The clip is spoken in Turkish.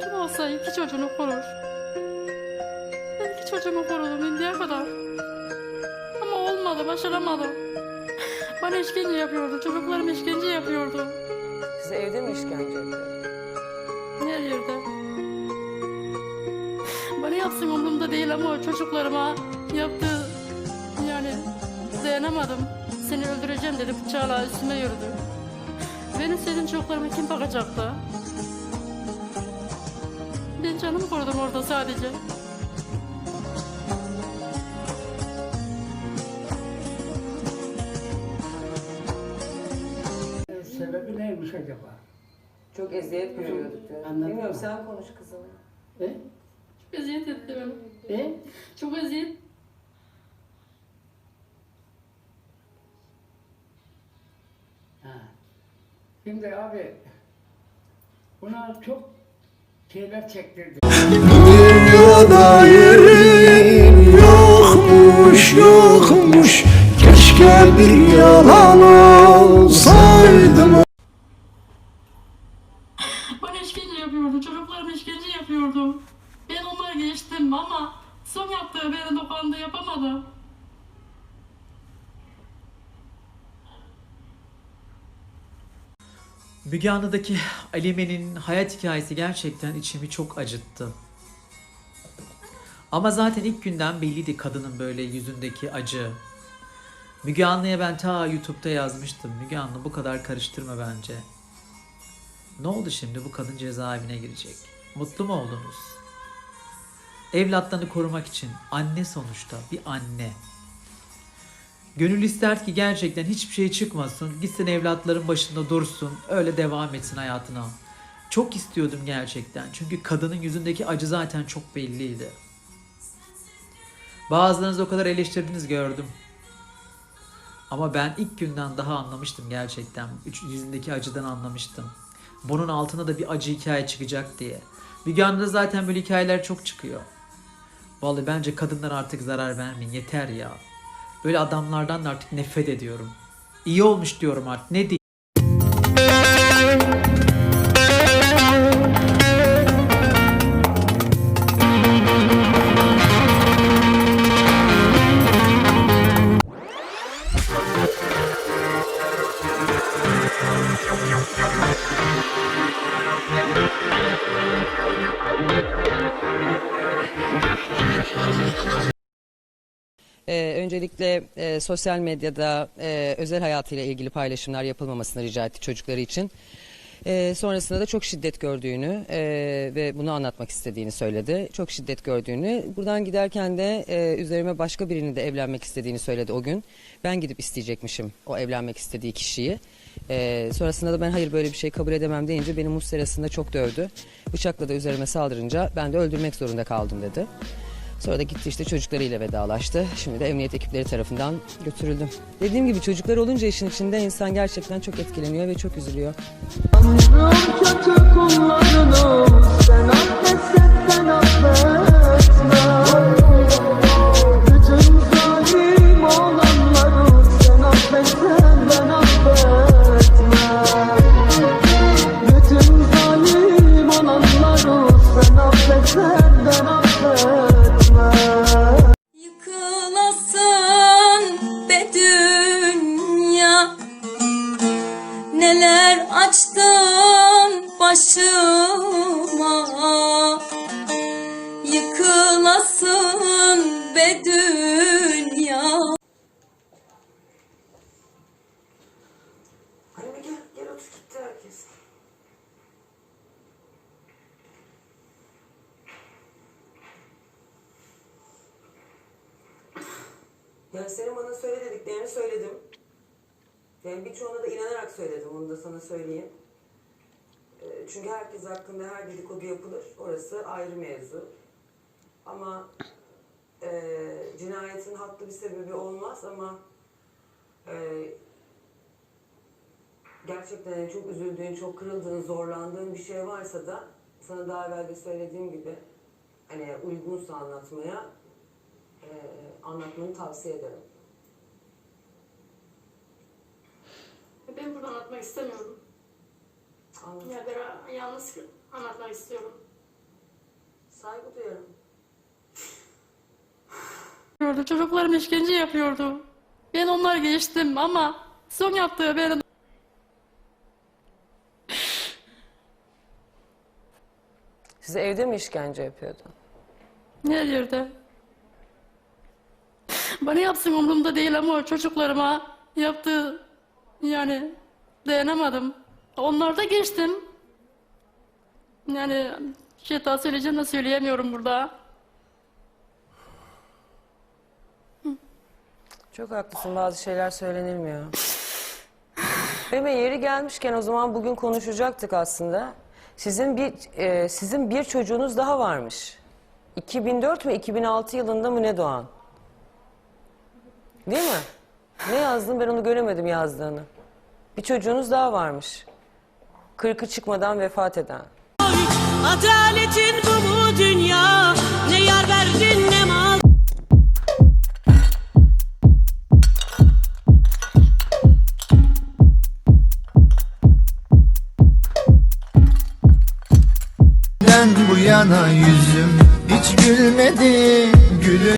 Kim olsa iki çocuğunu korur. Ben iki çocuğumu korudum şimdiye kadar. Ama olmadı, başaramadım. Bana işkence yapıyordu, çocuklarım işkence yapıyordu. Size evde mi işkence yapıyor? Her yerde. Bana yapsın umurumda değil ama çocuklarıma yaptığı yani dayanamadım. Seni öldüreceğim dedi bıçağla üstüme yürüdü. Benim sevdiğim çocuklarıma kim bakacaktı? Ben canımı korudum orada sadece. Sebebi neymiş acaba? Çok eziyet görüyorduk diyor. Anladım. Bilmiyorum sen konuş kızım. E? Çok eziyet etti beni. E? Çok eziyet. Ha. Şimdi abi buna çok şeyler çektirdi. Dünyada yerin yokmuş yokmuş Keşke bir yalan olsaydım Bana işkence yapıyordu, çocuklarım işkence yapıyordu. Ben onları geçtim ama son yaptığı beni dokandı yapamadı. Müge Anlı'daki Alime'nin hayat hikayesi gerçekten içimi çok acıttı. Ama zaten ilk günden belliydi kadının böyle yüzündeki acı. Müge Anlı'ya ben ta YouTube'da yazmıştım. Müge Anlı bu kadar karıştırma bence. Ne oldu şimdi bu kadın cezaevine girecek? Mutlu mu oldunuz? Evlatlarını korumak için anne sonuçta bir anne. Gönül ister ki gerçekten hiçbir şey çıkmasın. Gitsin evlatların başında dursun. Öyle devam etsin hayatına. Çok istiyordum gerçekten. Çünkü kadının yüzündeki acı zaten çok belliydi. Bazılarınız o kadar eleştirdiniz gördüm. Ama ben ilk günden daha anlamıştım gerçekten. Üç yüzündeki acıdan anlamıştım. Bunun altına da bir acı hikaye çıkacak diye. Müge Anlı'da zaten böyle hikayeler çok çıkıyor. Vallahi bence kadınlar artık zarar vermeyin. Yeter ya. Böyle adamlardan da artık nefret ediyorum. İyi olmuş diyorum artık. Ne diyeyim? Ee, öncelikle e, sosyal medyada e, özel hayatıyla ilgili paylaşımlar yapılmamasını rica etti çocukları için. Ee, sonrasında da çok şiddet gördüğünü e, ve bunu anlatmak istediğini söyledi. Çok şiddet gördüğünü. Buradan giderken de e, üzerime başka birini de evlenmek istediğini söyledi o gün. Ben gidip isteyecekmişim o evlenmek istediği kişiyi. Ee, sonrasında da ben hayır böyle bir şey kabul edemem deyince beni muz serasında çok dövdü. Bıçakla da üzerime saldırınca ben de öldürmek zorunda kaldım dedi. Sonra da gitti işte çocuklarıyla vedalaştı. Şimdi de emniyet ekipleri tarafından götürüldü. Dediğim gibi çocuklar olunca işin içinde insan gerçekten çok etkileniyor ve çok üzülüyor. kötü kullarını sen affetsen sen affetme başıma Yıkılasın be dünya Anne gel, gel otur gitti herkes. Yani senin bana söyle dediklerini söyledim. Yani birçoğuna da inanarak söyledim, onu da sana söyleyeyim. Ee, Çünkü herkes hakkında her dedikodu yapılır. Orası ayrı mevzu. Ama e, cinayetin haklı bir sebebi olmaz ama e, gerçekten çok üzüldüğün, çok kırıldığın, zorlandığın bir şey varsa da sana daha evvel de söylediğim gibi hani uygunsa anlatmaya e, anlatmanı tavsiye ederim. Ben burada anlatmak istemiyorum. Ya ben yalnız anlatmak istiyorum. Saygı duyarım. yapıyordu. Çocuklarım işkence yapıyordu. Ben onları geçtim ama son yaptığı beni Size evde mi işkence yapıyordu? her yerde. Bana yapsın umurumda değil ama çocuklarıma yaptığı yani dayanamadım. Onlarda geçtim. Yani şey daha söyleyeceğim de söyleyemiyorum burada. Çok haklısın bazı şeyler söylenilmiyor. Mehmet yeri gelmişken o zaman bugün konuşacaktık aslında. Sizin bir e, sizin bir çocuğunuz daha varmış. 2004 mü 2006 yılında mı ne doğan? Değil mi? Ne yazdın ben onu göremedim yazdığını. Bir çocuğunuz daha varmış. Kırkı çıkmadan vefat eden. Adaletin bu mu dünya Ne yar verdin ne mal Ben bu yana yüzüm hiç gülmedi Gülü